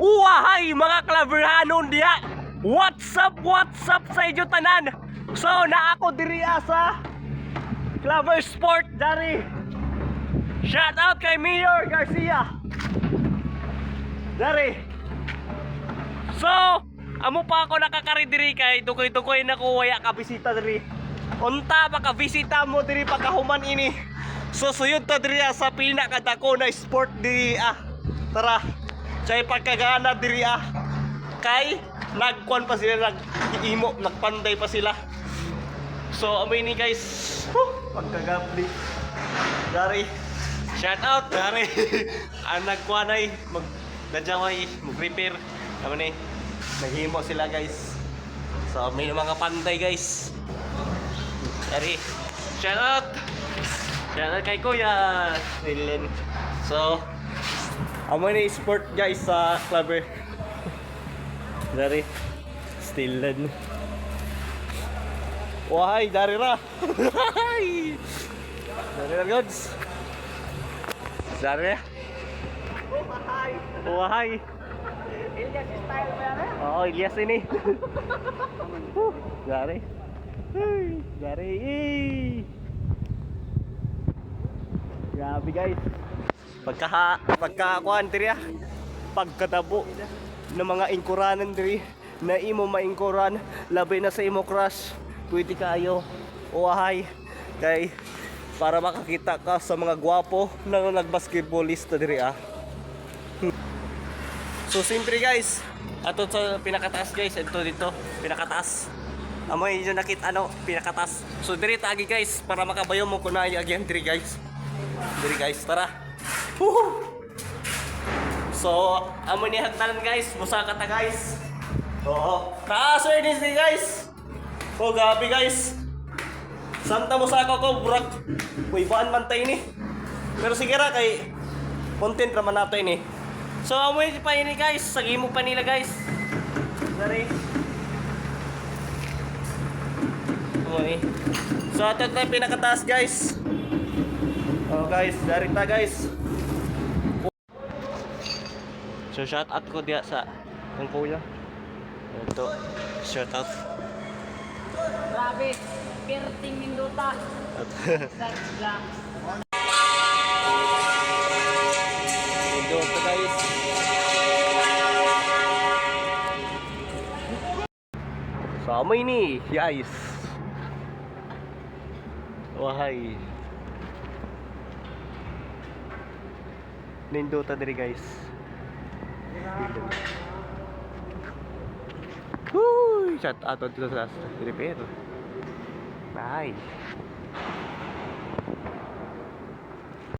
Uwahay mga klaberhanon diya! What's up, what's up sa inyo tanan? So, na ako diri sa Clover Sport dari. Shout out kay Mayor Garcia. Dari. So, amo pa ako nakakari diri kay dukoy-dukoy na ko waya ka bisita diri. Unta ba ka bisita mo diri pagkahuman ini? So suyod ta diri ah, sa pinakadako na sport diri ah. Tara. Say pagkagana diri ah. Kay nagkuan pa sila nag-imo, nagpanday pa sila. So amoy ni guys. Huh, pagkagabli. Dari. Shout out dari. Ang nagkuan ay mag nadyaway mag-repair. Amo ni naghimo sila guys. So may mga panday guys. Dari. Shout out. Shout out kay Kuya Dylan. So amo ni sport guys sa clubber. Dari. Stillen. Wahai, dari ra. Dari ra gods. Dari. Wahai. Wahai. Ilyas style mo yan eh. Oo, Ilyas ini. Dari. Dari. Eh. Grabe guys. Pagka pagkakuan diri ah. Pagkatabo ng mga ingkuranan diri na imo maingkuran labi na sa imo crush pwede kayo uwahay kay para makakita ka sa mga gwapo na nagbasketballista diri ah So simple guys, ato sa pinakataas guys, ito dito, pinakataas. Amoy yung nakit ano, pinakataas. So diri agi guys para makabayo mo kunay again diri guys. Diri guys, tara. Woohoo! So, amo ni hagtanan guys, musa ka ta guys. Oo. Taas or this guys. Oh, gabi guys. Santa mo sa ako ko, burak. Uy, baan man tayo ni. Pero sige ra kay content raman nato ini. So, amoy pa ini guys. Sagi mo pa nila guys. Dari. Amoy. So, ito tayo pinakataas guys. Oh guys, dari ta guys. So, shout out ko diya sa ang kuya. Ito, shout out. Grabe. Perting Mindota. Ito guys. Sama ini, guys. Wahai. Nindota diri guys. Huy, shout out dito sa repair. Bye.